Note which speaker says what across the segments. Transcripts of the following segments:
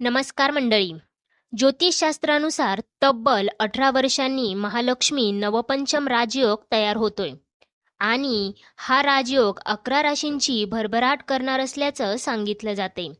Speaker 1: नमस्कार मंडळी. ज्योतिषशास्त्रानुसार तब्बल अठरा वर्षांनी महालक्ष्मी नवपंचम राजयोग तयार होतोय. आणि हा राजयोग अकरा राशींची भरभराट करणार असल्याचं सांगितलं जाते.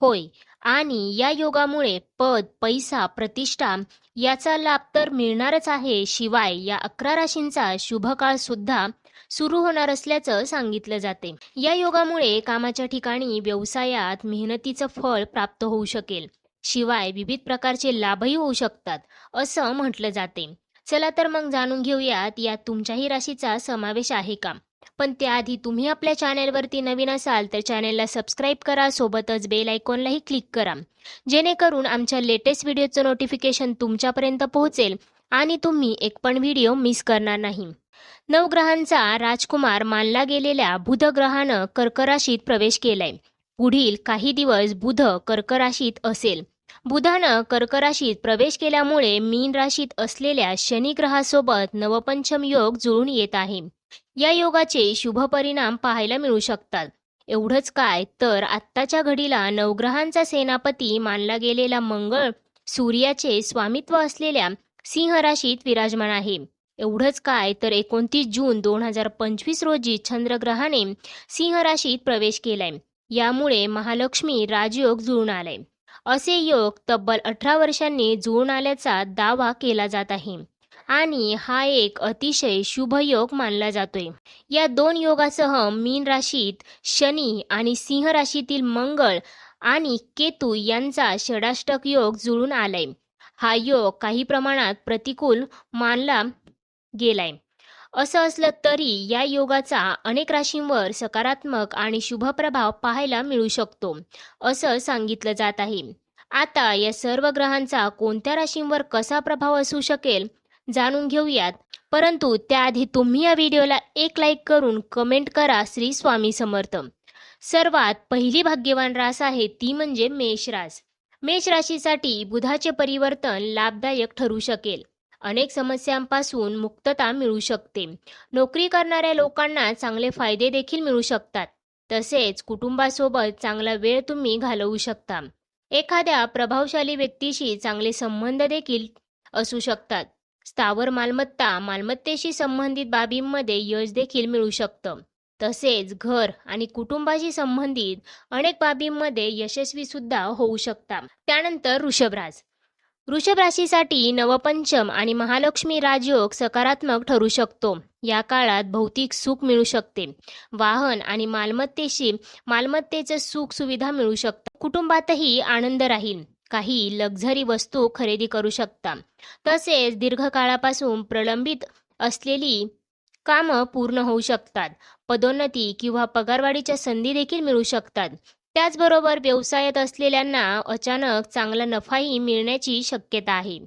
Speaker 1: होय आणि या योगामुळे पद पैसा प्रतिष्ठा याचा लाभ तर मिळणारच आहे. शिवाय या अकरा राशींचा शुभ काळ सुद्धा सुरू होणार असल्याचं सांगितलं जाते. या योगामुळे कामाच्या ठिकाणी व्यवसायात मेहनतीचं फळ प्राप्त होऊ शकेल. शिवाय विविध प्रकारचे लाभही होऊ शकतात असं म्हटलं जाते. चला तर मग जाणून घेऊयात यात तुमच्याही राशीचा समावेश आहे का? पण त्याआधी तुम्ही आपल्या चॅनेलवरती नवीन असाल तर चॅनेलला सबस्क्राईब करा सोबतच बेल आयकॉनलाही क्लिक करा. जेणेकरून आमच्या लेटेस्ट व्हिडिओचं नोटिफिकेशन तुमच्यापर्यंत पोहोचेल आणि तुम्ही एक पण व्हिडिओ मिस करणार नाही. नवग्रहांचा राजकुमार मानला गेलेल्या बुध ग्रहानं कर्कराशीत प्रवेश केलाय. पुढील काही दिवस बुध कर्कराशीत असेल. बुधानं कर्कराशीत प्रवेश केल्यामुळे मीन राशीत असलेल्या शनिग्रहासोबत नवपंचम योग जुळून येत आहे. या योगाचे शुभ परिणाम पाहायला मिळू शकतात. एवढंच काय तर आत्ताच्या घडीला नवग्रहांचा सेनापती मानला गेलेला मंगळ सूर्याचे स्वामित्व असलेल्या सिंह राशीत विराजमान आहे. एवढंच काय तर एकोणतीस जून दोन हजार पंचवीस रोजी चंद्रग्रहाने सिंह राशीत प्रवेश केलाय. यामुळे महालक्ष्मी राजयोग जुळून आलाय. असे योग तब्बल अठरा वर्षांनी जुळून आल्याचा दावा केला जात आहे. आणि हा एक अतिशय शुभ योग मानला जातोय. या दोन योगासह मीन राशीत शनी आणि सिंह राशीतील मंगळ आणि केतू यांचा षडाष्टक योग जुळून आलाय. हा योग काही प्रमाणात प्रतिकूल मानला गेलाय. असं असलं तरी या योगाचा अनेक राशींवर सकारात्मक आणि शुभ प्रभाव पाहायला मिळू शकतो असं सांगितलं जात आहे. आता या सर्व ग्रहांचा कोणत्या राशींवर कसा प्रभाव असू शकेल जाणून घेऊयात. परंतु त्याआधी तुम्ही या व्हिडिओला एक लाईक करून कमेंट करा श्री स्वामी समर्थ. सर्वात पहिली भाग्यवान रास आहे ती म्हणजे मेष रास. मेष राशीसाठी बुधाचे परिवर्तन लाभदायक ठरू शकेल. अनेक समस्यांपासून मुक्तता मिळू शकते. नोकरी करणाऱ्या लोकांना चांगले फायदे देखील मिळू शकतात. तसेच कुटुंबासोबत चांगला वेळ तुम्ही घालवू शकता. एखाद्या प्रभावशाली व्यक्तीशी चांगले संबंध देखील असू शकतात. स्थावर मालमत्ता मालमत्तेशी संबंधित बाबींमध्ये यश देखील मिळू शकतं. तसेच घर आणि कुटुंबाशी संबंधित अनेक बाबींमध्ये यशस्वी सुद्धा होऊ शकतात त्यानंतर ऋषभराज. वृषभ राशीसाठी नवपंचम आणि महालक्ष्मी राजयोग सकारात्मक ठरू शकतो. या काळात भौतिक सुख मिळू शकते. वाहन आणि मालमत्तेशी मालमत्तेचं सुख सुविधा मिळू शकतात. कुटुंबातही आनंद राहील. काही लक्झरी वस्तू खरेदी करू शकता. तसेच दीर्घकाळापासून प्रलंबित असलेली कामं पूर्ण होऊ शकतात. पदोन्नती किंवा पगारवाढीच्या संधी देखील मिळू शकतात. त्याचबरोबर व्यवसायात असलेल्यांना अचानक चांगला नफाही मिळण्याची शक्यता आहे.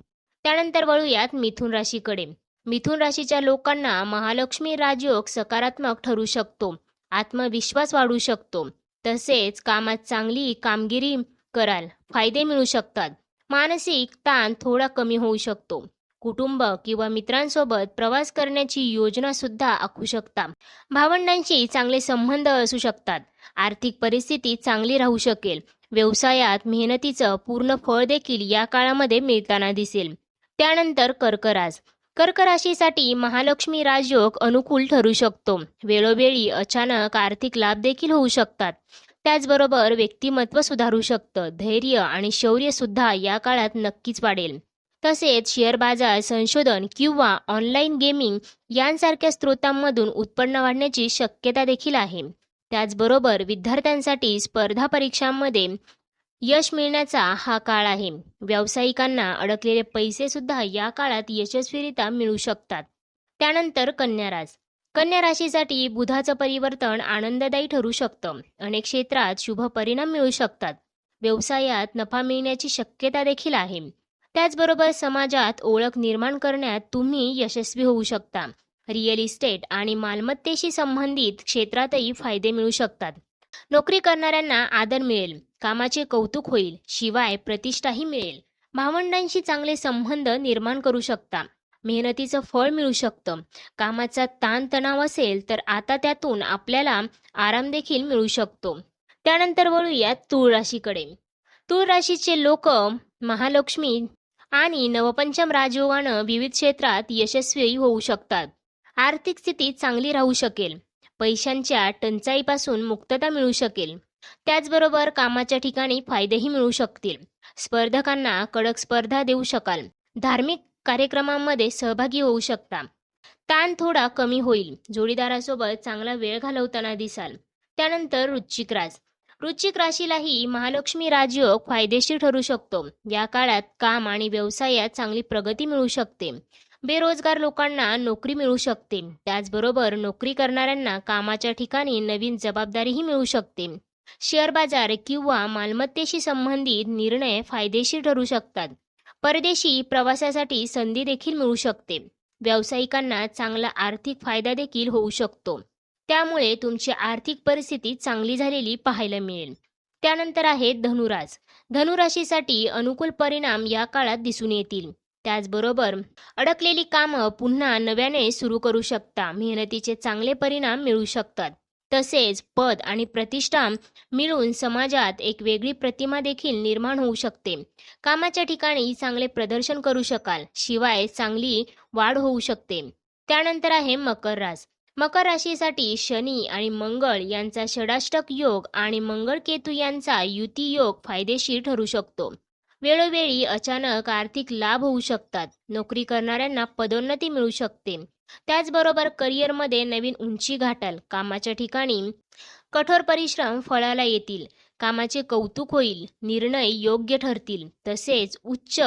Speaker 1: त्यानंतर वळूयात मिथुन राशीकडे. मिथुन राशीच्या लोकांना महालक्ष्मी राजयोग सकारात्मक ठरू शकतो आत्मविश्वास वाढू शकतो. तसेच कामात चांगली कामगिरी कराल फायदे मिळू शकतात. मानसिक ताण थोडा कमी होऊ शकतो. कुटुंब किंवा मित्रांसोबत प्रवास करण्याची योजना सुद्धा आखू शकता. भावंडांशी चांगले संबंध असू शकतात. आर्थिक परिस्थिती चांगली राहू शकेल. व्यवसायात मेहनतीचं पूर्ण फळ देखील या काळामध्ये मिळताना दिसेल. त्यानंतर कर्कराज. कर्कराशीसाठी महालक्ष्मी राजयोग अनुकूल ठरू शकतो. वेळोवेळी अचानक आर्थिक लाभ देखील होऊ शकतात. त्याचबरोबर व्यक्तिमत्व सुधारू शकतं. धैर्य आणि शौर्य सुद्धा या काळात नक्कीच वाढेल. तसेच शेअर बाजार संशोधन किंवा ऑनलाईन गेमिंग यांसारख्या स्रोतांमधून उत्पन्न वाढण्याची शक्यता देखील आहे. त्याचबरोबर विद्यार्थ्यांसाठी स्पर्धा परीक्षांमध्ये यश मिळण्याचा हा काळ आहे. व्यावसायिकांना अडकलेले पैसे सुद्धा या काळात यशस्वीरित्या मिळू शकतात. त्यानंतर कन्यारास कन्या राशीसाठी बुधाचं परिवर्तन आनंददायी ठरू शकतं. अनेक क्षेत्रात शुभ परिणाम मिळू शकतात. व्यवसायात नफा मिळण्याची शक्यता देखील आहे. त्याचबरोबर समाजात ओळख निर्माण करण्यात तुम्ही यशस्वी होऊ शकता. रिअल इस्टेट आणि मालमत्तेशी संबंधित क्षेत्रातही फायदे मिळू शकतात. नोकरी करणाऱ्यांना आदर मिळेल कामाचे कौतुक होईल शिवाय प्रतिष्ठाही मिळेल. भावंडांशी चांगले संबंध निर्माण करू शकता. मेहनतीचं फळ मिळू शकतं. कामाचा ताणतणाव असेल तर आता त्यातून आपल्याला आराम देखील मिळू शकतो. त्यानंतर वळूयात तूळ राशीकडे. तूळ राशीचे लोक महालक्ष्मी आणि नवपंचम राजयोगानं विविध क्षेत्रात यशस्वी होऊ शकतात. आर्थिक स्थिती चांगली राहू शकेल. पैशांच्या टंचाईपासून मुक्तता मिळू शकेल. त्याचबरोबर कामाच्या ठिकाणी फायदेही मिळू शकतील. स्पर्धकांना कडक स्पर्धा देऊ शकाल. धार्मिक कार्यक्रमांमध्ये सहभागी होऊ शकता. ताण थोडा कमी होईल. जोडीदारासोबत चांगला वेळ घालवताना दिसाल. त्यानंतर वृश्चिक रास वृश्चिक राशीलाही महालक्ष्मी राजयोग फायदेशीर ठरू शकतो. या काळात काम आणि व्यवसायात चांगली प्रगती मिळू शकते. बेरोजगार लोकांना नोकरी मिळू शकते. त्याचबरोबर नोकरी करणाऱ्यांना कामाच्या ठिकाणी नवीन जबाबदारीही मिळू शकते. शेअर बाजार किंवा मालमत्तेशी संबंधित निर्णय फायदेशीर ठरू शकतात. परदेशी प्रवासासाठी संधी देखील मिळू शकते. व्यावसायिकांना चांगला आर्थिक फायदा देखील होऊ शकतो. त्यामुळे तुमची आर्थिक परिस्थिती चांगली झालेली पाहायला मिळेल. त्यानंतर आहे धनुरास धनुराशीसाठी अनुकूल परिणाम या काळात दिसून येतील. त्याचबरोबर अडकलेली कामं पुन्हा नव्याने सुरू करू शकता. मेहनतीचे चांगले परिणाम मिळू शकतात. तसेच पद आणि प्रतिष्ठा मिळून समाजात एक वेगळी प्रतिमा देखील निर्माण होऊ शकते. कामाच्या ठिकाणी चांगले प्रदर्शन करू शकाल. शिवाय चांगली वाढ होऊ शकते. त्यानंतर आहे मकर रास. मकर राशीसाठी शनी आणि मंगळ यांचा षडाष्टक योग आणि मंगळ केतू यांचा युती योग फायदेशीर ठरू शकतो. वेळोवेळी अचानक आर्थिक लाभ होऊ शकतात. नोकरी करणाऱ्यांना पदोन्नती मिळू शकते. त्याचबरोबर करिअरमध्ये नवीन उंची गाठाल. कामाच्या ठिकाणी कठोर परिश्रम फळाला येतील. कामाचे कौतुक होईल. निर्णय योग्य ठरतील. तसेच उच्च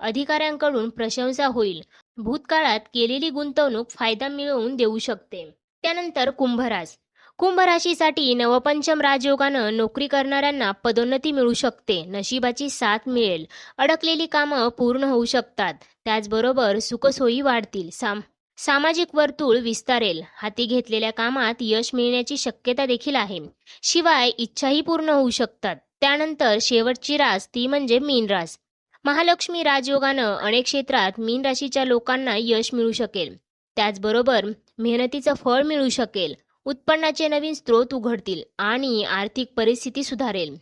Speaker 1: अधिकाऱ्यांकडून प्रशंसा होईल. भूतकाळात केलेली गुंतवणूक फायदा मिळवून देऊ शकते. त्यानंतर कुंभरास कुंभ राशीसाठी नवपंचम राजयोगानं नोकरी करणाऱ्यांना पदोन्नती मिळू शकते. नशिबाची साथ मिळेल. अडकलेली कामं पूर्ण होऊ शकतात. त्याचबरोबर सुखसोयी वाढतील. साम सामाजिक वर्तुळ विस्तारेल. हाती घेतलेल्या कामात यश मिळण्याची शक्यता देखील आहे. शिवाय इच्छाही पूर्ण होऊ शकतात. त्यानंतर शेवटची रास ती म्हणजे मीन रास. महालक्ष्मी राजयोगानं अनेक क्षेत्रात मीन राशीच्या लोकांना यश मिळू शकेल. त्याचबरोबर मेहनतीचं फळ मिळू शकेल. उत्पन्नाचे नवीन स्रोत उघडतील आणि आर्थिक परिस्थिती सुधारेल.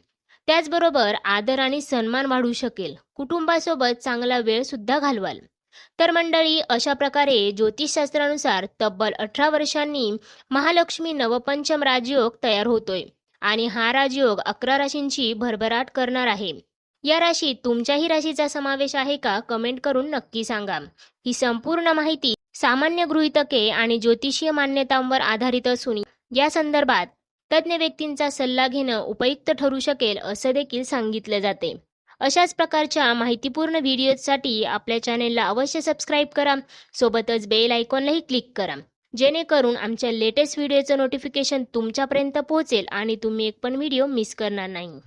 Speaker 1: त्याचबरोबर आदर आणि सन्मान वाढू शकेल. कुटुंबासोबत चांगला वेळ सुद्धा घालवाल. तर मंडळी अशा प्रकारे ज्योतिषशास्त्रानुसार तब्बल अठरा वर्षांनी महालक्ष्मी नवपंचम राजयोग तयार होतोय आणि हा राजयोग अकरा राशींची भरभराट करणार आहे. या राशीत तुमच्याही राशीचा समावेश आहे का? कमेंट करून नक्की सांगा. ही संपूर्ण माहिती सामान्य गृहितके आणि ज्योतिषीय मान्यतांवर आधारित असून या संदर्भात तज्ज्ञ व्यक्तींचा सल्ला घेणं उपयुक्त ठरू शकेल असं देखील सांगितलं जाते. अशाच प्रकारच्या माहितीपूर्ण व्हिडिओसाठी आपल्या चॅनेलला अवश्य सबस्क्राईब करा. सोबतच बेल आयकॉनलाही क्लिक करा. जेणेकरून आमच्या लेटेस्ट व्हिडिओचं नोटिफिकेशन तुमच्यापर्यंत पोहोचेल आणि तुम्ही एक पण व्हिडिओ मिस करणार नाही.